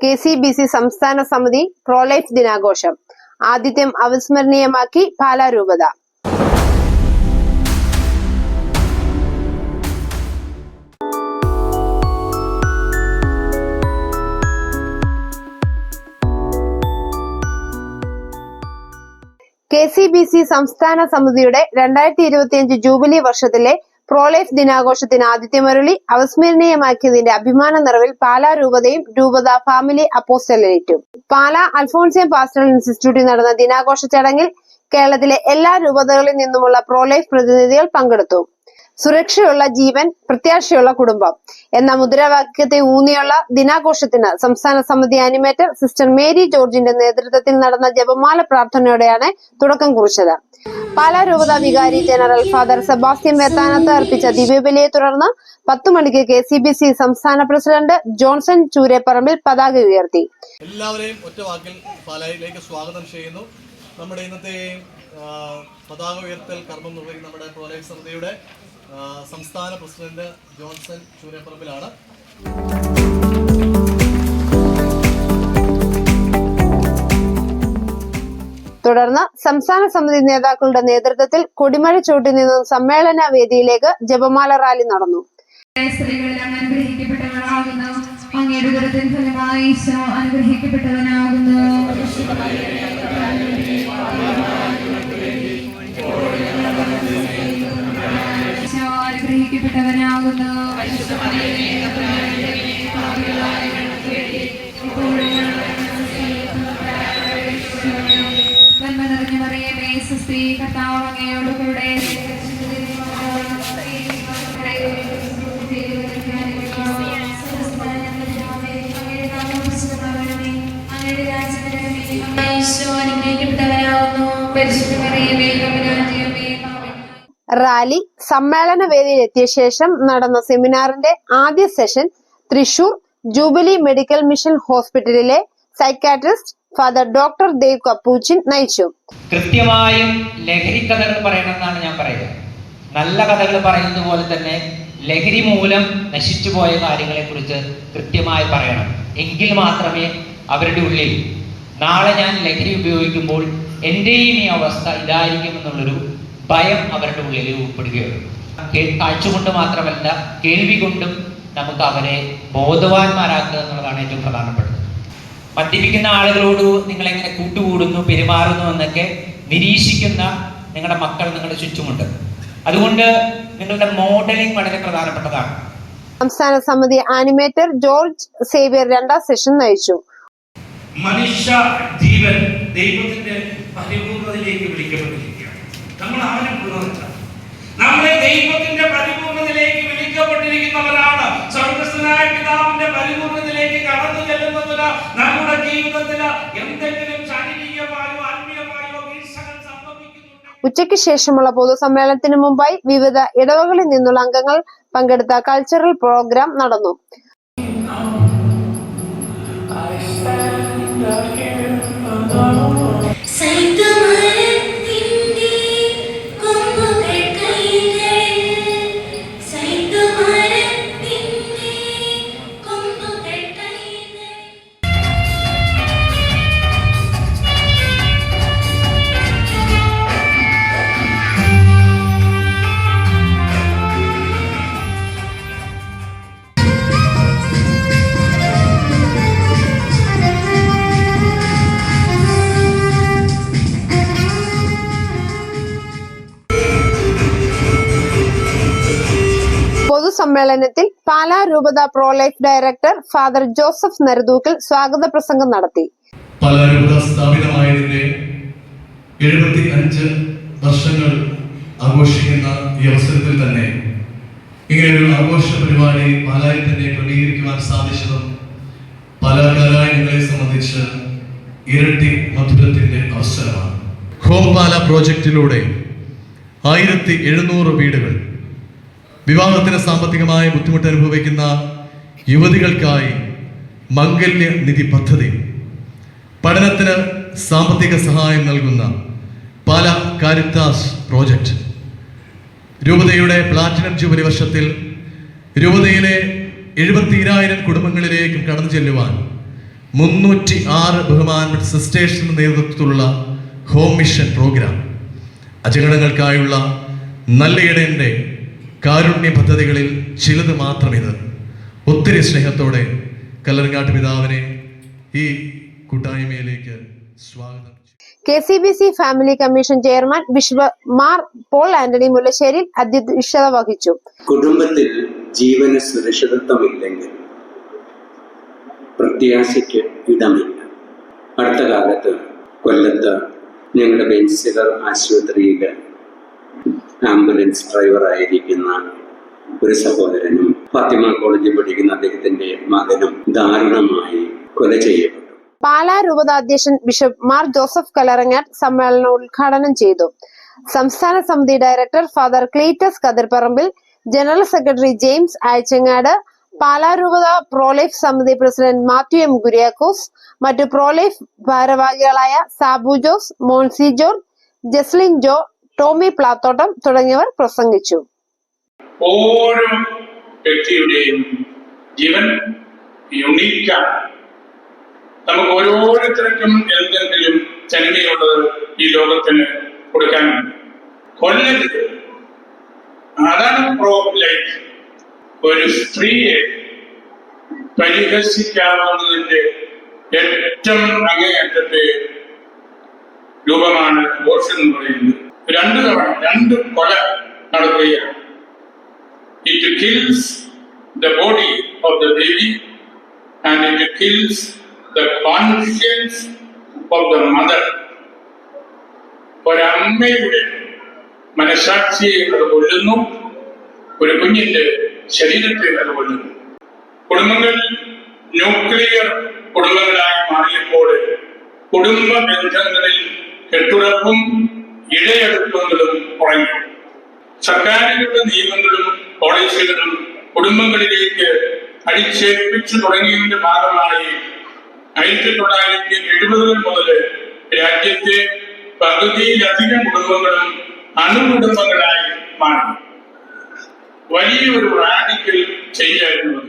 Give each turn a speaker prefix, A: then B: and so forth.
A: K C B C സംസ്ഥാന സമിതി pro life ദിനാഘോഷം. ആതിഥ്യം അവിസ്മരണീയമാക്കി പാലാരൂപത. കെ സി ബി സി സംസ്ഥാന സമിതിയുടെ രണ്ടായിരത്തി ഇരുപത്തിയഞ്ച് ജൂബിലി വർഷത്തിലെ പ്രോലൈഫ് ദിനാഘോഷത്തിന് ആതിഥ്യമരുളി അവസ്മരണീയമാക്കിയതിന്റെ അഭിമാന നിറവിൽ പാലാ രൂപതയും രൂപത ഫാമിലി അപ്പോസ്റ്റലേറ്റും പാലാ അൽഫോൺസിയം പാസ്റ്ററൽ ഇൻസ്റ്റിറ്റ്യൂട്ടിൽ നടന്ന ദിനാഘോഷ ചടങ്ങിൽ കേരളത്തിലെ എല്ലാ രൂപതകളിൽ നിന്നുമുള്ള പ്രോലൈഫ് പ്രതിനിധികൾ പങ്കെടുത്തു. സുരക്ഷയുള്ള ജീവൻ പ്രത്യാശയുള്ള കുടുംബം എന്ന മുദ്രാവാക്യത്തെ ഊന്നിയുള്ള ദിനാഘോഷത്തിന് സംസ്ഥാന സമിതി അനിമേറ്റർ സിസ്റ്റർ മേരി ജോർജിന്റെ നേതൃത്വത്തിൽ നടന്ന ജപമാല പ്രാർത്ഥനയോടെയാണ് തുടക്കം കുറിച്ചത്. പാലാ രൂപത വികാരി ജനറൽ ഫാദർ സെബാസ്റ്റ്യൻ വേത്താനത്ത് അർപ്പിച്ച ദിവ്യബലിയെ തുടർന്ന് പത്തു മണിക്ക് കെ സി ബി സി സംസ്ഥാന പ്രസിഡന്റ് ജോൺസൺ ചൂരേപ്പറമ്പിൽ പതാക ഉയർത്തി.
B: എല്ലാവരെയും ഒറ്റ വാക്കിൽ പാലായിലേക്ക് സ്വാഗതം ചെയ്യുന്നു. നമ്മുടെ ഇന്നത്തെ പതാക ഉയർത്തൽ കർമ്മം നിർവഹിക്കുന്ന നമ്മുടെ കോളേജ് സമിതിയുടെ സംസ്ഥാന പ്രസിഡന്റ് ജോൺസൺ ചൂരപ്പറമ്പിലാണ്.
A: തുടർന്ന് സംസ്ഥാന സമിതി നേതാക്കളുടെ നേതൃത്വത്തിൽ കൊടിമഴ ചൂട്ടിൽ നിന്നും സമ്മേളന വേദിയിലേക്ക് ജപമാല റാലി നടന്നു.
C: സ്ത്രീകളെല്ലാം അങ്ങയുടെ നിറഞ്ഞു മറിയമേ സുസ്ത്രീ കർത്താവ് കൂടെ
A: റാലി സമ്മേളന വേദിയിൽ എത്തിയ ശേഷം നടന്ന സെമിനാറിന്റെ ആദ്യ session Thrissur jubilee medical mission ഹോസ്പിറ്റലിലെ psychiatrist father doctor Dev Capuchin നയിച്ചു.
D: കൃത്യമായും ലഹരി കഥകൾ പറയണമെന്നാണ് ഞാൻ പറയുക നല്ല കഥകൾ പറയുന്നത് പോലെ തന്നെ ലഹരി മൂലം നശിച്ചു പോയ കാര്യങ്ങളെ കുറിച്ച് കൃത്യമായി പറയണം. എങ്കിൽ മാത്രമേ അവരുടെ ഉള്ളിൽ നാളെ ഞാൻ ലഹരി ഉപയോഗിക്കുമ്പോൾ എന്റെയും ഈ അവസ്ഥ ഇതായിരിക്കും എന്നുള്ളൊരു ഭയം അവരുടെ ഉള്ളിൽ രൂപപ്പെടുകയുള്ളൂ കാഴ്ചകൊണ്ട് കാഴ്ച കൊണ്ട് മാത്രമല്ല കേൾവി കൊണ്ടും നമുക്ക് അവരെ ബോധവാന്മാരാക്കുക എന്നുള്ളതാണ് ഏറ്റവും പ്രധാനപ്പെട്ടത്. മദ്യപിക്കുന്ന ആളുകളോട് നിങ്ങൾ എങ്ങനെ കൂട്ടുകൂടുന്നു പെരുമാറുന്നു എന്നൊക്കെ നിരീക്ഷിക്കുന്ന നിങ്ങളുടെ മക്കൾ നിങ്ങളുടെ ചുറ്റുമുണ്ട്. അതുകൊണ്ട് നിങ്ങളുടെ മോഡലിംഗ് വളരെ പ്രധാനപ്പെട്ടതാണ്.
A: സംസ്ഥാന സമിതി ആനിമേറ്റർ ജോർജ് സേവ്യർ രണ്ടാം സെഷൻ നയിച്ചു.
E: മനുഷ്യ ജീവൻ ദൈവത്തിന്റെ പരിപൂർണതയിലേക്ക് വിളിക്കപ്പെട്ടിരിക്കുകയാണ്. നമ്മൾ ആരും പൂർണത നമ്മളെ ദൈവത്തിന്റെ പരിപൂർണതയിലേക്ക് വിളിക്കപ്പെട്ടിരിക്കുന്നവരാണ് സ്വർഗസ്ഥനായ പിതാവിന്റെ പരിപൂർണതയിലേക്ക് കടന്നു ചെല്ലുന്നതിന് നമ്മുടെ ജീവിതത്തിൽ എന്തെങ്കിലും ശാരീരികമായോ ആത്മീയമായോ വീഴ്ചകൾ
A: ഉച്ചയ്ക്ക് ശേഷമുള്ള പൊതുസമ്മേളനത്തിന് മുമ്പായി വിവിധ ഇടവകളിൽ നിന്നുള്ള അംഗങ്ങൾ പങ്കെടുത്ത കൾച്ചറൽ പ്രോഗ്രാം നടന്നു.
F: സൈതമരത്തിന്റെ
A: പൊതുസമ്മേളനത്തിൽ പാലാ രൂപത pro life director father Joseph Naradookkil സ്വാഗത പ്രസംഗം നടത്തി.
B: പാലാ രൂപത സ്ഥാപിതമായതിന്റെ എഴുപത്തി അഞ്ച് വർഷങ്ങൾ ആഘോഷിക്കുന്ന ഈ അവസരത്തിൽ തന്നെ ഇങ്ങനെയൊരു ആഘോഷ പരിപാടി പാലായിൽ തന്നെ ക്രമീകരിക്കുവാൻ സാധിച്ചതും പാലാ കലാലയങ്ങളെ സംബന്ധിച്ച് ഇരട്ടി മധുരത്തിന്റെ അവസരമാണ്. ഹോം പാല പ്രോജക്റ്റിലൂടെ ആയിരത്തി എഴുന്നൂറ് വീടുകൾ വിവാഹത്തിന് സാമ്പത്തികമായ ബുദ്ധിമുട്ട് അനുഭവിക്കുന്ന യുവതികൾക്കായി മംഗല്യ നിധി പദ്ധതി. പഠനത്തിന് സാമ്പത്തിക സഹായം നൽകുന്ന പാല കാരിത്താസ് പ്രോജക്റ്റ് രൂപതയുടെ പ്ലാറ്റിനം ജൂബിലി വർഷത്തിൽ രൂപതയിലെ എഴുപത്തിരായിരം കുടുംബങ്ങളിലേക്കും കടന്നു ചെല്ലുവാൻ മുന്നൂറ്റി ആറ് ബഹുമാൻ സിസ്റ്റേഴ്സിന്റെ നേതൃത്വത്തിലുള്ള ഹോം മിഷൻ പ്രോഗ്രാം. അജഗണങ്ങൾക്കായുള്ള നല്ല ഇടയന്റെ കാരുണ്യ പദ്ധതികളിൽ ചിലത് മാത്രം ഇത് ഒത്തിരി സ്നേഹത്തോടെ കല്ലറങ്ങാട്ട് പിതാവിനെ ഈ കൂട്ടായ്മയിലേക്ക് സ്വാഗതം.
A: K C B C family commission chairman bishop Mar Paul Antony Mullassery അധ്യക്ഷത വഹിച്ചു.
G: കുടുംബത്തിൽ ജീവന് സുരക്ഷിതത്വമില്ലെങ്കിൽ പ്രത്യാശയ്ക്ക് ഇടമില്ല. അടുത്ത കാലത്ത് കൊല്ലത്ത് ഞങ്ങളുടെ ബെൻസിലർ ആശുപത്രിയിൽ ആംബുലൻസ് ഡ്രൈവറായിരിക്കുന്ന ഒരു സഹോദരനും ഫാത്തിമ കോളേജിൽ പഠിക്കുന്ന അദ്ദേഹത്തിന്റെ മകനും ദാരുണമായി കൊല ചെയ്യപ്പെട്ടു.
A: പാലാ രൂപതാധ്യക്ഷൻ ബിഷപ്പ് മാർ ജോസഫ് കലറങ്ങാട്ട് സമ്മേളനം ഉദ്ഘാടനം ചെയ്തു. സംസ്ഥാന സമിതി director father Cletus Kathirparambil general secretary James Azhchangad Pala രൂപത പ്രോലൈഫ് സമിതി പ്രസിഡന്റ് മാത്യു എം കുര്യാക്കോസ് മറ്റു പ്രോലൈഫ് ഭാരവാഹികളായ Sabu Jose Moncy George Jeslin Jo Tomy Plathottam തുടങ്ങിയവർ പ്രസംഗിച്ചു.
E: ഓരോ വ്യക്തിയുടെയും ജീവൻ യുണീക്കാണ് നമുക്ക് ഓരോരുത്തർക്കും എന്തെങ്കിലും തനിമയുള്ളത് ഈ ലോകത്തിന് കൊടുക്കാനുണ്ട്. കൊല്ലരുത്. അതാണ് പ്രോ ഒരു സ്ത്രീയെ പരിഹസിക്കാവുന്നതിന്റെ ഏറ്റവും അങ്ങേയറ്റത്തെ രൂപമാണ് ദോഷം എന്ന് പറയുന്നത്. രണ്ട് തവണ രണ്ട് കൊല നടക്കുകയാണ്. It kills the body of the baby and it kills the conscience of the mother ഒരമ്മയുടെ മനസാക്ഷിയെ അത് കൊല്ലുന്നു ഒരു കുഞ്ഞിന്റെ ശരീരത്തെ അത് കൊല്ലുന്നു. കുടുംബങ്ങൾ ന്യൂക്ലിയർ കുടുംബങ്ങളായി മാറിയപ്പോൾ കുടുംബ ബന്ധങ്ങളിൽ കെട്ടുറപ്പും ഇഴയെടുപ്പുകളും കുറഞ്ഞു സർക്കാരുകളുടെ നിയമങ്ങളും പോളിസികളും കുടുംബങ്ങളിലേക്ക് അടിച്ചേൽപ്പിച്ചു തുടങ്ങിയതിന്റെ ഭാഗമായി ആയിരത്തി തൊള്ളായിരത്തി എഴുപതുകൾ മുതൽ രാജ്യത്തെ പകുതിയിലധികം കുടുംബങ്ങളും അണുകുടുംബങ്ങളായി മാറി വലിയൊരു റാഡിക്കൽ ചെയ്യായിരുന്നു.